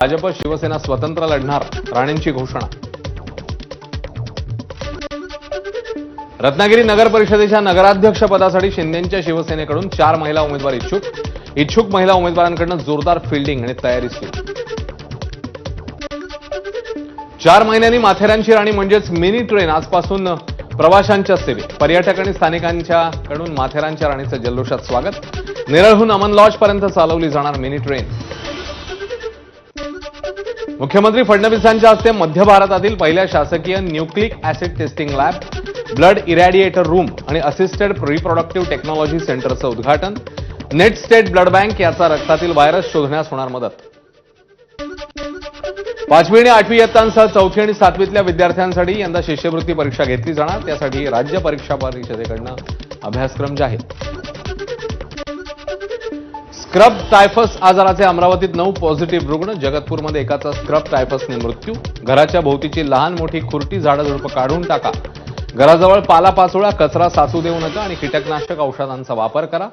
भाजप शिवसेना स्वतंत्र लढणार राणेंची घोषणा. रत्नागिरी नगर परिषदेच्या नगराध्यक्ष पदासाठी शिंदेच्या शिवसेनेकडून चार महिला उमेदवार इच्छुक. इच्छुक महिला उमेदवारांकडून जोरदार फिल्डिंग आणि तयारी सुरू. चार महिन्यांनी माथेरानची राणी म्हणजेच मिनी ट्रेन आजपासून प्रवाशांच्या सेवेत. पर्यटक आणि स्थानिकांच्याकडून माथेरानच्या राणीचं जल्लोषात स्वागत. नेरळहून अमन लॉज पर्यंत चालवली जाणार मिनी ट्रेन. मुख्यमंत्री फडणवीसांच्या हस्ते मध्य भारतातील पहिल्या शासकीय nucleic acid testing lab blood irradiator room आणि असिस्टेड रिप्रोडक्टिव्ह टेक्नॉलॉजी सेंटरचं उद्घाटन नेट स्टेट ब्लड बँक याचा रक्तातील व्हायरस शोधण्यास होणार मदत. पाचवी आणि आठवी इयत्तांसह चौथी आणि सातवीतल्या विद्यार्थ्यांसाठी यंदा शिष्यवृत्ती परीक्षा घेतली जाणार त्यासाठी राज्य परीक्षा परिषदेकडनं अभ्यासक्रम जाहीर. स्क्रब टायफस आजाराचे अमरावतीत नऊ पॉझिटिव्ह रुग्ण जगतपूरमध्ये एकाचा स्क्रब टायफसने मृत्यू. घराच्या भोवतीची लहान मोठी खुरटी झाडझुडपं काढून टाका. घराजवळ पालापाचोळा कचरा साचू देऊ नका आणि कीटकनाशक औषधांचा वापर करा.